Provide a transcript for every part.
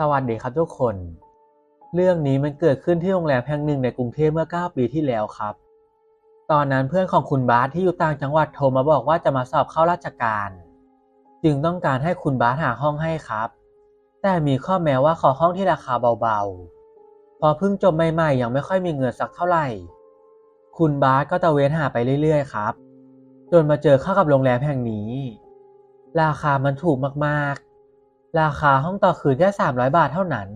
สวัสดีครับทุกคน เรื่องนี้มันเกิดขึ้นที่โรงแรมแห่งหนึ่งในกรุงเทพเมื่อ 9 ปีที่แล้วครับ ตอนนั้นเพื่อนของคุณบาสที่อยู่ต่างจังหวัดโทรมาบอกว่าจะมาสอบเข้าราชการ จึงต้องการให้คุณบาสหาห้องให้ครับ แต่มีข้อแม้ว่าขอห้องที่ราคาเบาๆ พอเพิ่งจบใหม่ๆ ยังไม่ค่อยมีเงินสักเท่าไหร่ คุณบาสก็ตะเวนหาไปเรื่อยๆ ครับ จนมาเจอเข้ากับโรงแรมแห่งนี้ ราคามันถูกมากๆ ราคาห้องต่อคืนแค่ 300 บาทเท่านั้น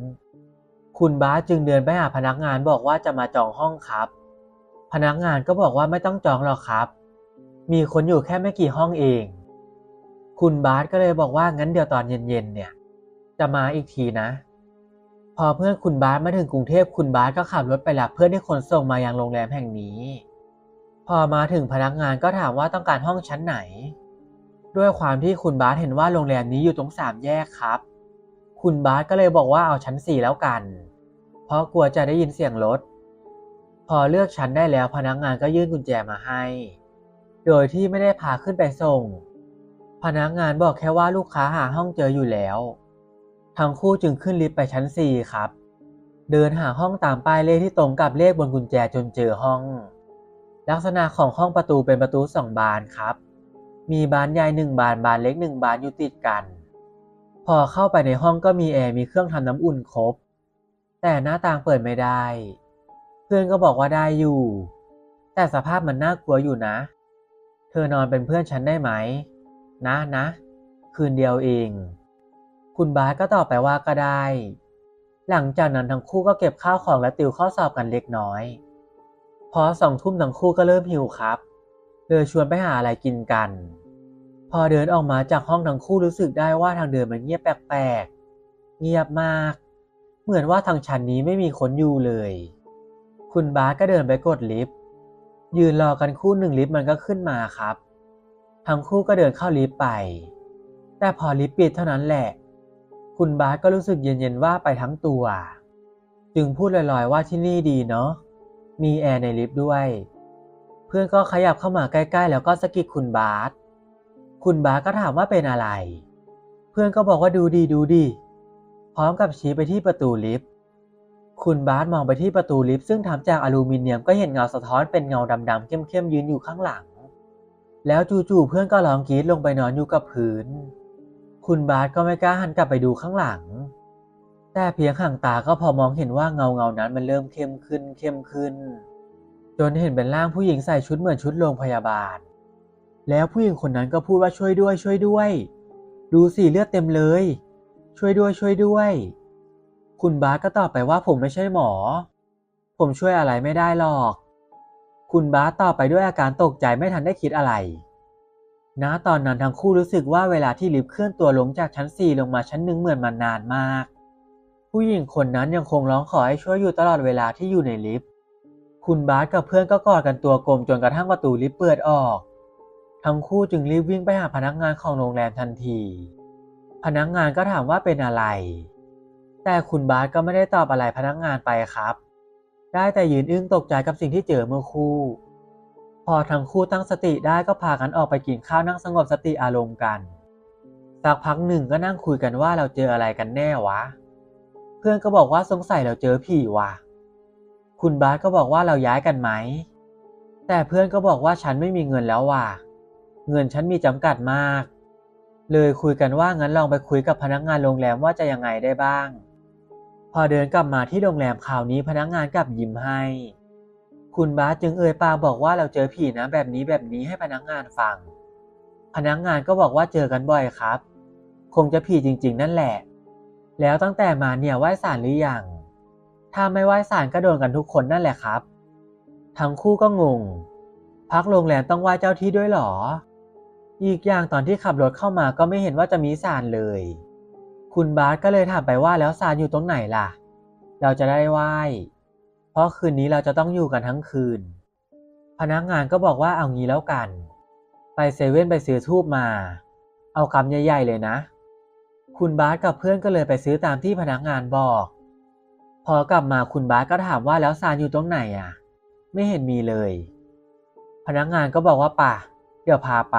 คุณบาสจึงเดินไปหาพนักงานบอกว่าจะมาจองห้องครับ พนักงานก็บอกว่าไม่ต้องจองหรอกครับ มีคนอยู่แค่ไม่กี่ห้องเอง คุณบาสก็เลยบอกว่างั้นเดี๋ยวตอนเย็นๆเนี่ย จะมาอีกทีนะ พอเพื่อนคุณบาสมาถึงกรุงเทพคุณบาสก็ขับรถไปรับเพื่อนที่ขนส่งมายังโรงแรมแห่งนี้ พอมาถึงพนักงานก็ถามว่าต้องการห้องชั้นไหน ด้วยความที่คุณบาสเห็นว่าโรงแรมนี้อยู่ตรงสามแยกครับ คุณบาสก็เลยบอกว่าเอาชั้นสี่แล้วกัน เพราะกลัวจะได้ยินเสียงรถ พอเลือกชั้นได้แล้วพนักงานก็ยื่นกุญแจมาให้ โดยที่ไม่ได้พาขึ้นไปส่ง พนักงานบอกแค่ว่าลูกค้าหาห้องเจออยู่แล้ว ทั้งคู่จึงขึ้นลิฟต์ไปชั้นสี่ครับ เดินหาห้องตามป้ายเลขที่ตรงกับเลขบนกุญแจจนเจอห้อง ลักษณะของห้องประตูเป็นประตูสองบานครับ มีบานใหญ่หนึ่งบานบานเล็กหนึ่งบานอยู่ติดกัน พอเข้าไปในห้องก็มีแอร์มีเครื่องทำน้ำอุ่นครบ แต่หน้าต่างเปิดไม่ได้ เพื่อนก็บอกว่าได้อยู่ แต่สภาพมันน่ากลัวอยู่นะ เธอนอนเป็นเพื่อนฉันได้ไหม นะนะ คืนเดียวเอง คุณบาสก็ตอบไปว่าก็ได้ หลังจากนั้นทั้งคู่ก็เก็บข้าวของและติวข้อสอบกันเล็กน้อย พอสองทุ่มทั้งคู่ก็เริ่มหิวครับ เลยชวนไปหาอะไรกินกัน พอเดินออกมาจากห้องทั้งคู่รู้สึกได้ว่าทางเดินมันเงียบแปลกๆ เงียบมาก เหมือนว่าทางชั้นนี้ไม่มีคนอยู่เลย คุณบาสก็เดินไปกดลิฟต์ ยืนรอกันคู่หนึ่งลิฟต์มันก็ขึ้นมาครับ ทั้งคู่ก็เดินเข้าลิฟต์ไป แต่พอลิฟต์ปิดเท่านั้นแหละ คุณบาสก็รู้สึกเย็นๆว่าไปทั้งตัว จึงพูดลอยๆว่าที่นี่ดีเนาะ มีแอร์ในลิฟต์ด้วย เพื่อนก็ขยับเข้ามาใกล้ๆ แล้วก็สะกิดคุณบาสคุณบาสก็ถามว่าเป็นอะไร เพื่อนก็บอกว่าดูดีดูดีพร้อมกับชี้ไปที่ประตูลิฟต์ คุณบาสมองไปที่ประตูลิฟต์ซึ่งทำจากอลูมิเนียมก็เห็นเงาสะท้อนเป็นเงาดำๆเข้มๆยืนอยู่ข้างหลัง แล้วจู่ๆเพื่อนก็ร้องกรีดลงไปนอนอยู่กับพื้น คุณบาสก็ไม่กล้าหันกลับไปดูข้างหลัง แต่เพียงห่างตาก็พอมองเห็นว่าเงาเงานั้นมันเริ่มเข้มขึ้นเข้มขึ้น จนเห็นเป็นร่างผู้หญิงใส่ชุดเหมือนชุดโรงพยาบาล แล้วผู้หญิงคนนั้นก็พูดว่าช่วยด้วยช่วยด้วย ดูสิเลือดเต็มเลย ช่วยด้วยช่วยด้วย คุณบาสก็ตอบไปว่าผมไม่ใช่หมอ ผมช่วยอะไรไม่ได้หรอก คุณบาสตอบไปด้วยอาการตกใจไม่ทันได้คิดอะไรณตอนนั้นทั้งคู่รู้สึกว่าเวลาที่ลิฟต์เคลื่อนตัวลงจากชั้นสี่ลงมาชั้นหนึ่งเหมือนมันนานมาก ผู้หญิงคนนั้นยังคงร้องขอให้ช่วยอยู่ตลอดเวลาที่อยู่ในลิฟต์ คุณบาสกับเพื่อนก็กอดกันตัวกลมจนกระทั่งประตูลิฟต์เปิดออก ทั้งคู่จึงรีบวิ่งไปหาพนักงานของโรงแรมทันที พนักงานก็ถามว่าเป็นอะไร แต่คุณบาสก็ไม่ได้ตอบอะไรพนักงานไปครับ ได้แต่ยืนอึ้งตกใจกับสิ่งที่เจอเมื่อคู่ พอทั้งคู่ตั้งสติได้ก็พากันออกไปกินข้าวนั่งสงบสติอารมณ์กัน สักพักหนึ่งก็นั่งคุยกันว่าเราเจออะไรกันแน่วะ เพื่อนก็บอกว่าสงสัยเราเจอผีว่ะ คุณบาสก็บอกว่าเราย้ายกันไหม แต่เพื่อนก็บอกว่าฉันไม่มีเงินแล้วว่ะ เงินฉันมีจำกัดมาก เลยคุยกันว่างั้นลองไปคุยกับพนักงานโรงแรมว่าจะยังไงได้บ้าง พอเดินกลับมาที่โรงแรมคราวนี้พนักงานกลับยิ้มให้ คุณบาสจึงเอ่ยปากบอกว่าเราเจอผีนะแบบนี้แบบนี้ให้พนักงานฟัง พนักงานก็บอกว่าเจอกันบ่อยครับ คงจะผีจริง ๆ นั่นแหละ แล้วตั้งแต่มาเนี่ยไหว้ศาลหรือยัง ถ้าไม่ไหว้ศาลก็โดนกันทุกคนนั่นแหละครับ ทั้งคู่ก็งง พักโรงแรมต้องไหว้เจ้าที่ด้วยหรอ อีกอย่างตอนที่ขับรถเข้ามาก็ไม่เห็นว่าจะมีศาลเลย คุณบาสก็เลยถามไปว่าแล้วศาลอยู่ตรงไหนล่ะ เราจะได้ไหว้ เพราะคืนนี้เราจะต้องอยู่กันทั้งคืน พนักงานก็บอกว่าเอางี้แล้วกัน ไปเซเว่นไปซื้อทูบมา เอากำใหญ่ๆเลยนะ คุณบาสกับเพื่อนก็เลยไปซื้อตามที่พนักงานบอก พอกลับมาคุณบาสก็ถามว่าแล้วซานอยู่ตรงไหนอะ ไม่เห็นมีเลย พนักงานก็บอกว่าป่ะ เดี๋ยวพาไป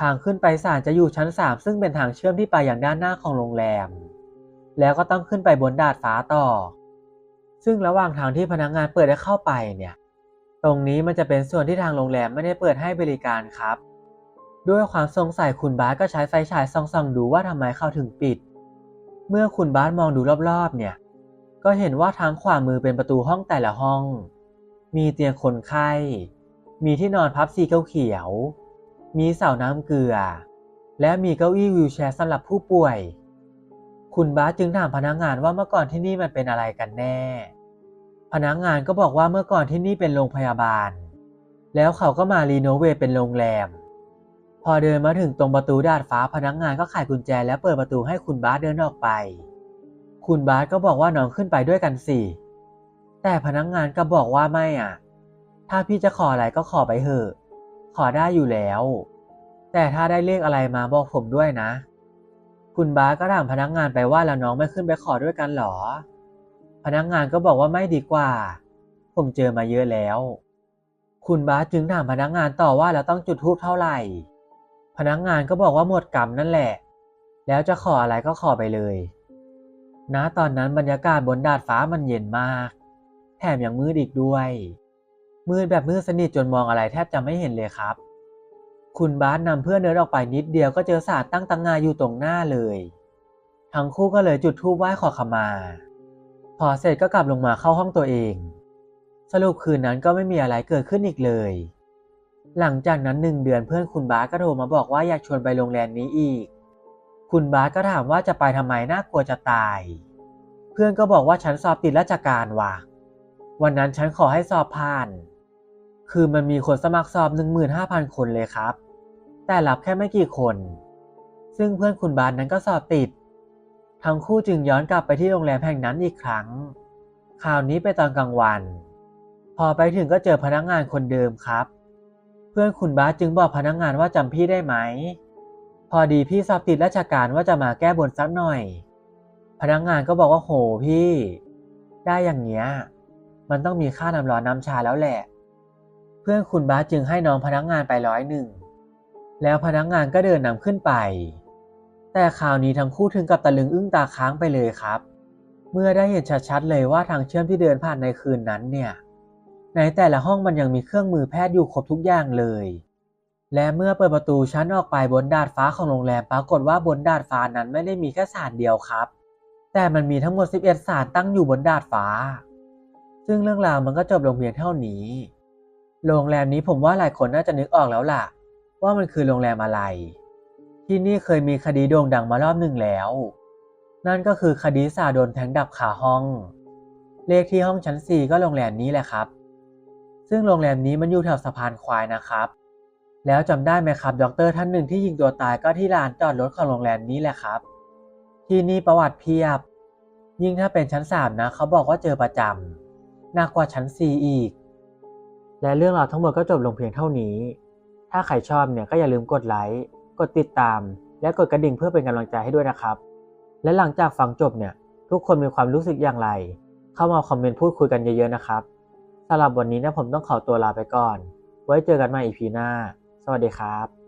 ทางขึ้นไปศาลจะอยู่ชั้นสามซึ่งเป็นทางเชื่อมที่ไปอย่างด้านหน้าของโรงแรม แล้วก็ต้องขึ้นไปบนดาดฟ้าต่อ ซึ่งระหว่างทางที่พนักงานเปิดให้เข้าไปเนี่ย ตรงนี้มันจะเป็นส่วนที่ทางโรงแรมไม่ได้เปิดให้บริการครับ ด้วยความสงสัยคุณบาสก็ใช้ไฟฉายส่องๆดูว่าทำไมเข้าถึงปิด เมื่อคุณบาสมองดูรอบๆเนี่ย ก็เห็นว่าทางขวามือเป็นประตูห้องแต่ละห้อง มีเตียงคนไข้ มีที่นอนพับสีเขียว มีเสาน้ำเกลือ และมีเก้าอี้วีลแชร์สำหรับผู้ป่วย คุณบาสจึงถามพนักงานว่าเมื่อก่อนที่นี่มันเป็นอะไรกันแน่ พนักงานก็บอกว่าเมื่อก่อนที่นี่เป็นโรงพยาบาล แล้วเขาก็มารีโนเวทเป็นโรงแรม พอเดินมาถึงตรงประตูดาดฟ้าพนักงานก็ไขกุญแจและเปิดประตูให้คุณบาสเดินออกไป คุณบาสก็บอกว่าน้องขึ้นไปด้วยกันสิแต่พนักงานก็บอกว่าไม่อะ ถ้าพี่จะขออะไรก็ขอไปเถอะ ขอได้อยู่แล้ว แต่ถ้าได้เลขอะไรมาบอกผมด้วยนะ คุณบาสก็ถามพนักงานไปว่าแล้วน้องไม่ขึ้นไปขอด้วยกันหรอ พนักงานก็บอกว่าไม่ดีกว่า ผมเจอมาเยอะแล้ว คุณบาสจึงถามพนักงานต่อว่าแล้วต้องจุดธูปเท่าไหร่ พนักงานก็บอกว่าหมดกรรมนั่นแหละ แล้วจะขออะไรก็ขอไปเลย ณตอนนั้นบรรยากาศบนดาดฟ้ามันเย็นมาก แถมยังมืดอีกด้วย มืดแบบมืดสนิทจนมองอะไรแทบจะไม่เห็นเลยครับ คุณบาสนำเพื่อนเดินออกไปนิดเดียวก็เจอศาสารตั้งตังงาอยู่ตรงหน้าเลย ทั้งคู่ก็เลยจุดธูปไหว้ขอขมา พอเสร็จก็กลับลงมาเข้าห้องตัวเอง สรุปคืนนั้นก็ไม่มีอะไรเกิดขึ้นอีกเลย หลังจากนั้นหนึ่งเดือนเพื่อนคุณบาสก็โทรมาบอกว่าอยากชวนไปโรงแรมนี้อีก คุณบาสก็ถามว่าจะไปทำไมน่ากลัวจะตาย เพื่อนก็บอกว่าฉันสอบติดราชการว่ะ วันนั้นฉันขอให้สอบผ่าน คือมันมีคนสมัครสอบ 15,000 คนเลยครับ แต่รับแค่ไม่กี่คน ซึ่งเพื่อนคุณบาสนั้นก็สอบติด ทั้งคู่จึงย้อนกลับไปที่โรงแรมแห่งนั้นอีกครั้ง คราวนี้ไปตอนกลางวัน พอไปถึงก็เจอพนักงานคนเดิมครับ เพื่อนคุณบาสจึงบอกพนักงานว่าจำพี่ได้ไหม พอดีพี่สอบติดราชการว่าจะมาแก้บนสักหน่อย พนักงานก็บอกว่าโหพี่ ได้อย่างเงี้ย มันต้องมีค่าน้ำร้อนน้ำชาแล้วแหละ เพื่อนคุณบาสจึงให้น้องพนักงานไปร้อยหนึ่ง แล้วพนักงานก็เดินนำขึ้นไป แต่คราวนี้ทั้งคู่ถึงกับตะลึงอึ้งตาค้างไปเลยครับ เมื่อได้เห็นชัดๆเลยว่าทางเชื่อมที่เดินผ่านในคืนนั้นเนี่ยในแต่ละห้องมันยังมีเครื่องมือแพทย์อยู่ครบทุกอย่างเลย และเมื่อเปิดประตูชั้นออกไปบนดาดฟ้าของโรงแรมปรากฏว่าบนดาดฟ้านั้นไม่ได้มีแค่ศาลเดียวครับ แต่มันมีทั้งหมด 11ศาลตั้งอยู่บนดาดฟ้า ซึ่งเรื่องราวมันก็จบลงเพียงเท่านี้ โรงแรมนี้ผมว่าหลายคนน่าจะนึกออกแล้วล่ะ ว่ามันคือโรงแรมอะไร ที่นี่เคยมีคดีโด่งดังมารอบหนึ่งแล้ว นั่นก็คือคดีสาโดนแทงดับขาห้อง เลขที่ห้องชั้น 4 ก็โรงแรมนี้แหละครับ ซึ่งโรงแรมนี้มันอยู่แถวสะพานควายนะครับ แล้วจำได้ไหมครับ ด็อกเตอร์ท่านหนึ่งที่ยิงตัวตายก็ที่ลานจอดรถของโรงแรมนี้แหละครับ ที่นี่ประวัติเพียบ ยิ่งถ้าเป็นชั้น3นะ เขาบอกว่าเจอประจำหนักกว่าชั้น4อีก และเรื่องราวทั้งหมดก็จบลงเพียงเท่านี้ ถ้าใครชอบเนี่ยก็อย่าลืมกดไลค์กดติดตาม และกดกระดิ่งเพื่อเป็นกำลังใจให้ด้วยนะครับ และหลังจากฟังจบเนี่ย ทุกคนมีความรู้สึกอย่างไร เข้ามาคอมเมนต์พูดคุยกันเยอะๆนะครับสำหรับวันนี้นะผมต้องขอตัวลาไปก่อน ไว้เจอกันใหม่อีพีหน้า สวัสดีครับ